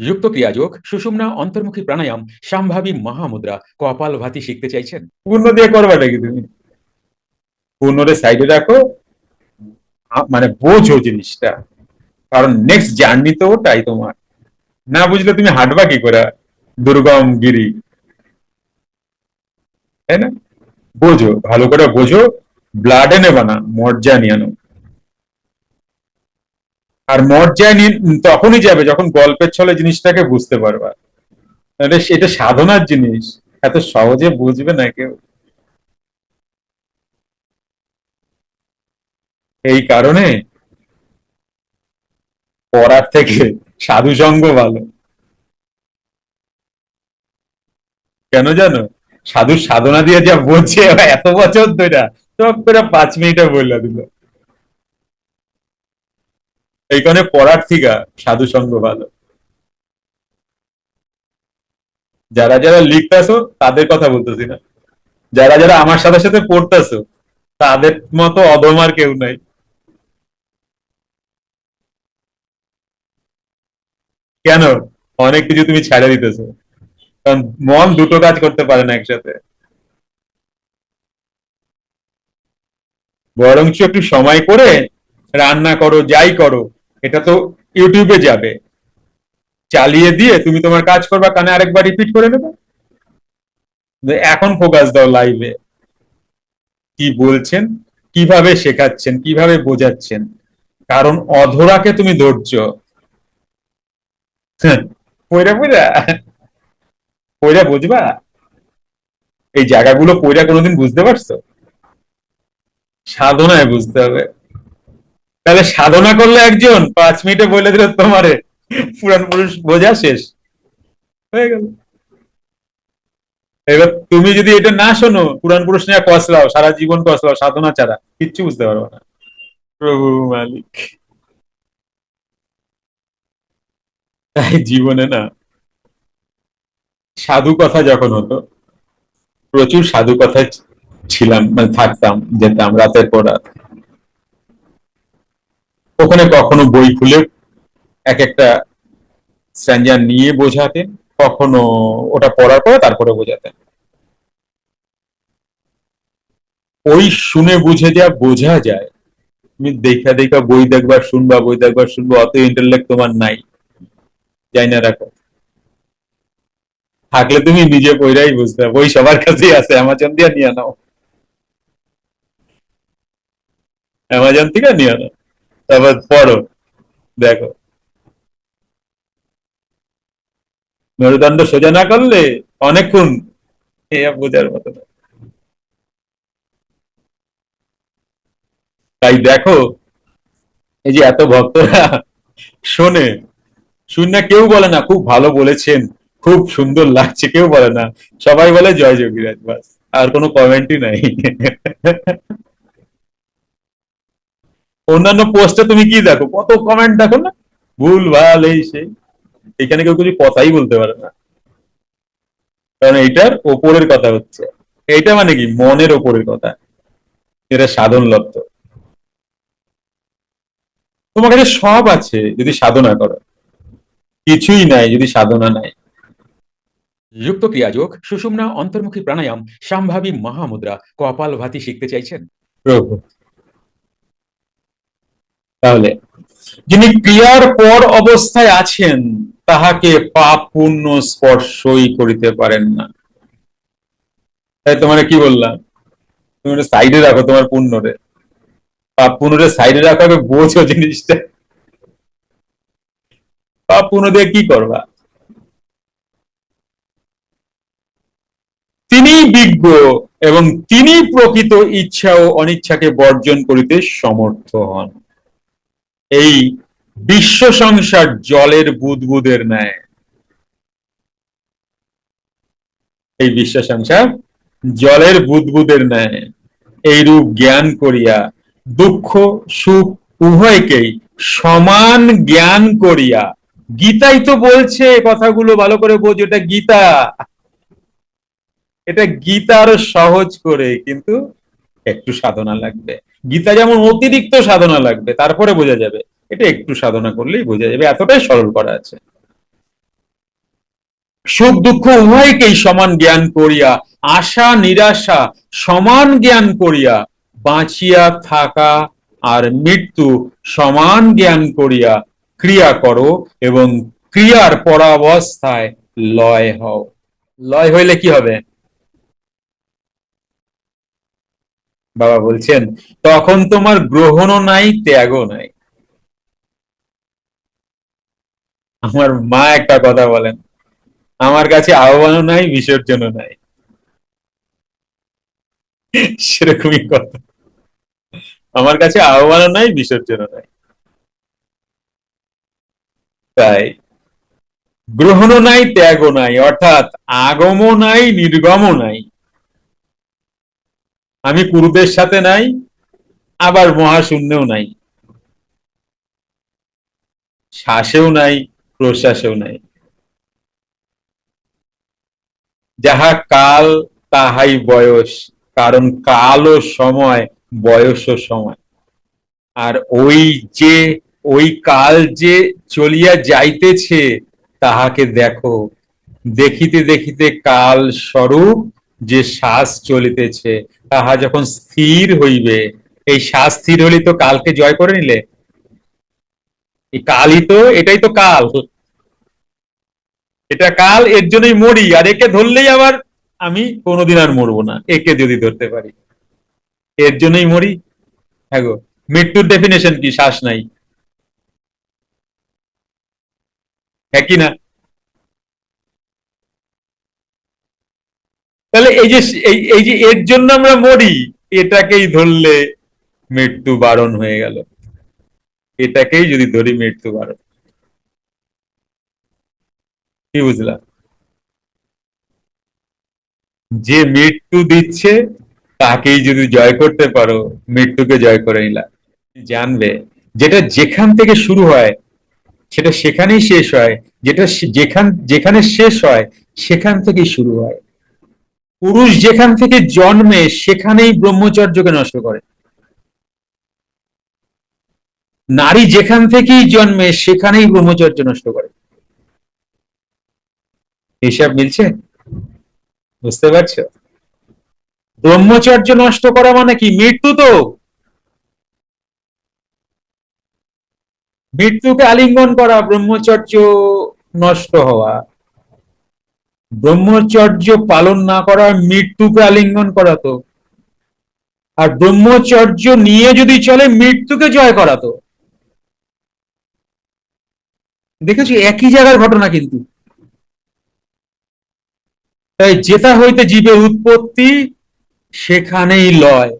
যুক্ত ক্রিয়াযোগ, সুষুম্না, অন্তর্মুখী প্রাণায়াম, সাম্ভাবী মহামুদ্রা, কপাল ভাতি শিখতে চাইছেন। পূর্ণ দিয়ে করবাটা কি তুমি? পূর্ণরে সাইডে রাখো। মানে বোঝো জিনিসটা। কারণ নেক্সট জার্নি তো ওটাই তোমার। না বুঝলে তুমি হাঁটবা কি করে? দুর্গম গিরি। তাই না? বোঝো, ভালো করে বোঝো। ব্লাড এনে বানা মর্যা নিয়ে আর মর্যায় তখনই যাবে যখন গল্পের ছলে জিনিসটাকে বুঝতে পারবা। এটা সাধনার জিনিস। এত সহজে বুঝবে না কেউ। এই কারণে পড়ার থেকে সাধু সঙ্গ ভালো। কেন জানো? সাধু সাধনা দিয়ে যা বলছে এত বছর ধরে সব করে পাঁচ মিনিটে বললা দিল। এই কারণে পড়ার থেকে সাধু সঙ্গ ভালো। যারা যারা লিখতেছো তাদের কথা বলতেছি না। যারা যারা আমার সাথে সাথে পড়তেছো তাদের মতো অধমার কেউ নাই। কেন? অনেক কিছু তুমি ছেড়ে দিতেছো। কারণ মন দুটো কাজ করতে পারে না একসাথে। বরঞ্চ একটু সময় করে রান্না করো, যাই করো এটা তো ইউটিউবে যাবে। চালিয়ে দিয়ে তুমি তোমার কাজ করবা, কানে আরেকবার রিপিট করে নেবে। এখন ফোকাস দাও লাইভে কি বলছেন, কীভাবে শেখাচ্ছেন, কীভাবে বোঝাচ্ছেন। কারণ অধরাকে তুমি ধরছ। পয়রা পয়রা। পয়রা বুঝবা? এই জায়গাগুলো পয়রা কোনোদিন বুঝতে পারছ? সাধনায় বুঝতে হবে। তাহলে সাধনা করলে একজন, পাঁচ মিনিটে বলে দিল তোমারে। পুরাণ পুরুষ বোঝা শেষ। হয়ে গেল। এবার তুমি যদি এটা না শোনো পুরাণ পুরুষ নিয়ে কসলাও, সারা জীবন কসলাও, সাধনা ছাড়া, কিচ্ছু বুঝতে পারব না। প্রভু মালিক। তাই জীবনে না, সাধু কথা যখন হতো, প্রচুর সাধু কথায় ছিলাম মানে থাকতাম, যেতাম, রাতের পর রাত। ওখানে কখনো বই খুলে এক একটা স্ট্যান্ডার নিয়ে বোঝাতেন, কখনো ওটা পড়ার পরে তারপরে বোঝাতেন। ওই শুনে বুঝে যা বোঝা যায়, তুমি দেখা দেখা বই দেখবার শুনবা, বই দেখবার শুনব, অত ইন্টারলেক্ট তোমার নাই। যাই না রাখো থাকলে তুমি নিজে বইরাই বুঝতে, বই সবার কাছেই আছে, অ্যামাজন দিয়ে নিয়ে নাও। অ্যামাজন থেকে নিয়ে নাও। তারপর পড়ো, দেখো। মেরুদণ্ড সোজা না করলে অনেকক্ষণ বোঝার মতো তাই দেখো, এই যে এত ভক্তরা শোনে শুনে কেউ বলে না, খুব ভালো বলেছেন, খুব সুন্দর লাগছে, কেউ বলে না। সবাই বলে, জয় যোগীরাজ, বাস। আর কোনো কমেন্টই নাই। অন্যান্য পোস্টে তুমি কি দেখো? কত কমেন্ট দেখো না? ভুল ভালো এই সেই। এখানে কেউ কিছু কথাই বলতে পারে না। কারণ এইটার ওপরের কথা হচ্ছে। এইটা মানে কি? মনের ওপরের কথা। এটা সাধন লব্ধ। তোমার কাছে সব আছে যদি সাধনা করো। কিছুই নাই যদি সাধনা নাই। যুক্ত ক্রিয়াযোগ সুষুম্না অন্তর্মুখী প্রাণায়াম সাম্ভাবী মহামুদ্রা কপাল ভাতি শিখতে চাইছেন? প্রভু। তাহলে, যিনি ক্রিয়ার পর অবস্থায় আছেন, তাহাকে পাপ পূর্ণ স্পর্শই করিতে পারেন না। তাই তোমার কি বললাম? তুমি সাইডে রাখো তোমার পুণ্যরে। পাপ পুণ্যরে সাইডে রাখো বোঝো জিনিসটা। পাপ পুণ্য দিয়ে কি করবা? তিনি বিজ্ঞ এবং তিনি প্রকৃত ইচ্ছা ও অনিচ্ছাকে বর্জন করিতে সমর্থ হন। এই বিশ্ব সংসার জলের বুদবুদের ন্যায়। এই বিশ্ব সংসার জলের বুদবুদের ন্যায়। এইরূপ জ্ঞান করিয়া, দুঃখ, সুখ উভয়কেই সমান জ্ঞান করিয়া, গীতাই তো বলছে কথাগুলো, ভালো করে বোঝ, এটা গীতা। এটা গীতা আরও সহজ করে, কিন্তু একটু সাধনা লাগবে। গীতা যেমন অতিরিক্ত সাধনা লাগবে, তারপরে বোঝা যাবে। এটা একটু সাধনা করলেই বোঝা যাবে, এতটাই সরল করা আছে। সুখ দুঃখ উভয়কেই সমান জ্ঞান করিয়া, আশা নিরাশা সমান জ্ঞান করিয়া, বাঁচিয়া থাকা আর মৃত্যু সমান জ্ঞান করিয়া ক্রিয়া করো এবং ক্রিয়ার পরাবস্থায় লয় হও। লয় হইলে কি হবে? বাবা বলছেন, তখন তোমার গ্রহণও নাই, ত্যাগও নাই। আমার মা একটা কথা বলেন, আমার কাছে আহ্বানও নাই, বিসর্জনও নাই। সেরকমই কথা। আমার কাছে আহ্বানও নাই, বিসর্জনও নাই। তাই, গ্রহণও নাই, ত্যাগও নাই, অর্থাৎ আগমও নাই, নির্গমও নাই। আমি কুরুদের সাথে নাই, আবার মহাশূন্যও নাই। শ্বাসেও নাই, প্রশ্বাসেও নাই। যাহা কাল, তাহাই বয়স, কারণ কাল ও সময়, বয়স ও সময়। আর ওই যে, ওই কাল যে চলিয়া যাইতেছে, তাহাকে দেখো, দেখিতে দেখিতে কাল স্বরূপ যে শ্বাস চলিতেছে, তাহা যখন স্থির হইবে, এই শ্বাস স্থির হলে তো কালকে জয় করে নিলে। কালই তো, এটাই তো কাল। এটা কাল, এর জন্যই মরি, আর একে ধরলেই আবার আমি কোনোদিন আর মরবো না, একে যদি ধরতে পারি। এর জন্যই মরি। হ্যাঁ গো, মৃত্যুর ডেফিনেশন কি? শ্বাস নাই। হ্যাঁ কি না? তাহলে এই যে এই যে এর জন্য আমরা মরি, এটাকেই ধরলে মৃত্যু বারণ হয়ে গেল। এটাকেই যদি ধরি, মৃত্যু বারণ। কি বুঝলাম? যে মৃত্যু দিচ্ছে, তাকেই যদি জয় করতে পারো, মৃত্যুকে জয় করে নিলাম জানবে যেটা যেখান থেকে শুরু হয়, সেটা সেখানেই শেষ হয়। যেটা যেখান যেখানে শেষ হয়, সেখান থেকেই শুরু হয়। পুরুষ যেখান থেকে জন্মে, সেখানেই ব্রহ্মচর্যকে নষ্ট করে। নারী যেখান থেকেই জন্মে, সেখানেই ব্রহ্মচর্য নষ্ট করে। হিসাব মিলছে? বুঝতে পারছ? ব্রহ্মচর্য নষ্ট করা মানে কি? মৃত্যু তো। মৃত্যুকে আলিঙ্গন করা, ব্রহ্মচর্য নষ্ট হওয়া। ব্রহ্মচর্য পালন না করা মৃত্যুকে আলিঙ্গন করা তো আর ব্রহ্মচর্য নিয়ে যদি চলে, মৃত্যুকে জয় করা তো দেখেছি একই জায়গার ঘটনা কিন্তু। তাই যেটা হইতে জীবের উৎপত্তি, সেখানেই লয়।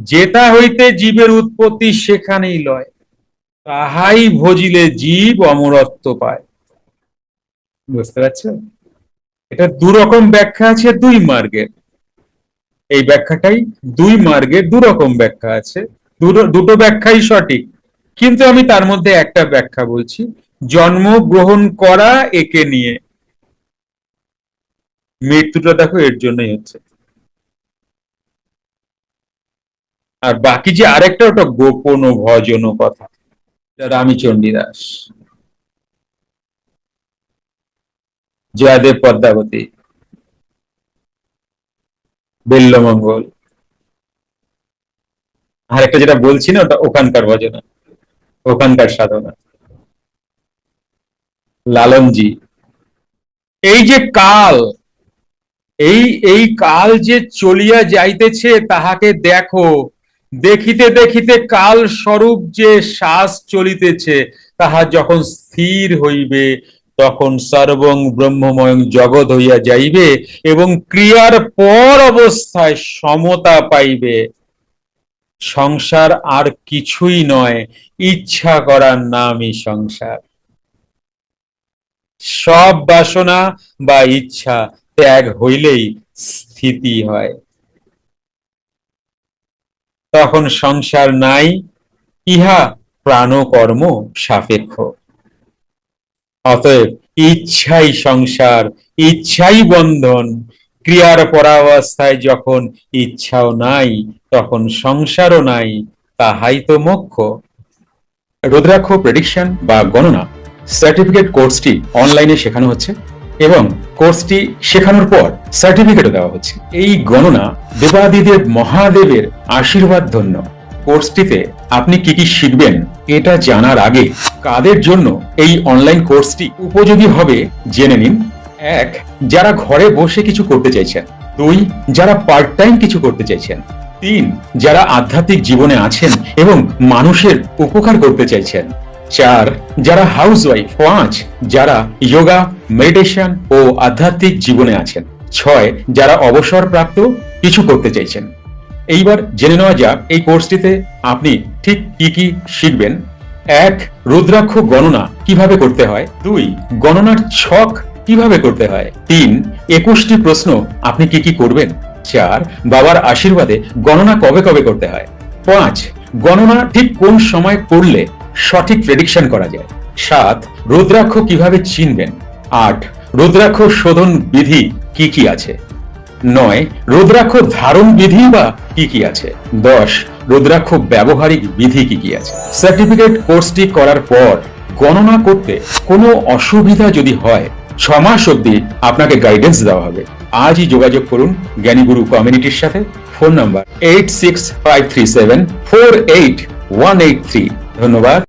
যেটা হইতে জীবের উৎপত্তি, সেখানেই লয়। তাহাই ভজিলে জীব অমরত্ব পায়। বুঝতে পারছ এটা দু রকম ব্যাখ্যা আছে দুই মার্গের। এই ব্যাখ্যাটাই দুই মার্গের দু রকম ব্যাখ্যা আছে। দুটো ব্যাখ্যাই সঠিক। কিন্তু আমি তার মধ্যে একটা ব্যাখ্যা বলছি, জন্ম গ্রহণ করা একে নিয়ে। মৃত্যুটা দেখো এর জন্যই হচ্ছে। আর বাকি যে আরেকটা ওটা গোপন ও ভজন কথা। রামীচণ্ডী দাস। জয়দেব পদ্মাবতী, বেল্লমঙ্গল। আর একটা যেটা বলছি না, ওটা ওখানকার ভজনা, ওখানকার সাধনা। লালনজি এই যে কাল, এই এই কাল যে চলিয়া যাইতেছে, তাহাকে দেখো। দেখিতে দেখিতে কাল স্বরূপ যে শ্বাস চলিতেছে, তাহা যখন স্থির হইবে তখন সর্বং ব্রহ্মময় জগৎ হইয়া যাইবে এবং ক্রিয়ার পর অবস্থায় সমতা পাইবে। সংসার আর কিছুই নয়, ইচ্ছা করার নামই সংসার। সব বাসনা বা ইচ্ছা ত্যাগ হইলেই স্থিতি হয়। তখন সংসার নাই, ইহা প্রাণকর্ম সাপেক্ষ। অতএব ইচ্ছাই সংসার, ইচ্ছাই বন্ধন। ক্রিয়ার পরাবস্থায় যখন ইচ্ছাও নাই, তখন সংসারও নাই, তাহাই তো মোক্ষ। রুদ্রাক্ষ প্রেডিকশন বা গণনা সার্টিফিকেট কোর্সটি অনলাইনে শেখানো হচ্ছে এবং কোর্সটি শেখানোর পর সার্টিফিকেটও দেওয়া হচ্ছে। এই গণনা দেবাদিদেব মহাদেবের আশীর্বাদ ধন্য। কোর্সটিতে আপনি কি কি শিখবেন এটা জানার আগে কাদের জন্য এই অনলাইন কোর্সটি উপযোগী হবে জেনে নিন। এক, যারা ঘরে বসে কিছু করতে চাইছেন। দুই, যারা পার্ট টাইম কিছু করতে চাইছেন। তিন, যারা আধ্যাত্মিক জীবনে আছেন এবং মানুষের উপকার করতে চাইছেন। চার, যারা হাউস ওয়াইফ পাঁচ, যারা যোগা মেডিটেশন ও আধ্যাত্মিক জীবনে আছেন। ছয়, যারা অবসরপ্রাপ্ত কিছু করতে চাইছেন। এইবার জেনে নেওয়া যাক এই কোর্সটিতে আপনি ঠিক কি কি শিখবেন। এক, রুদ্রাক্ষ গণনা কীভাবে করতে হয়। দুই, গণনার ছক কীভাবে করতে হয়। তিন, একুশটি প্রশ্ন আপনি কি কি করবেন। চার, বাবার আশীর্বাদে গণনা কবে কবে করতে হয়। পাঁচ, গণনা ঠিক কোন সময় করলে সঠিক প্রেডিকশন করা যায়। সাত, রুদ্রাক্ষ কীভাবে চিনবেন। আট, রুদ্রাক্ষ শোধন বিধি কি কি আছে। নয়, রুদ্রাক্ষ ধারণ বিধি বা কি কি আছে? দশ, রুদ্রাক্ষ ব্যবহারিক বিধি কি কি আছে? সার্টিফিকেট কোর্সটি করার পর গণনা করতে কোনো অসুবিধা যদি হয় ছ মাস অব্দি আপনাকে গাইডেন্স দেওয়া হবে। আজই যোগাযোগ করুন জ্ঞানীগুরু কমিউনিটির সাথে। Phone number eight six five three seven four eight one eight three ধন্যবাদ।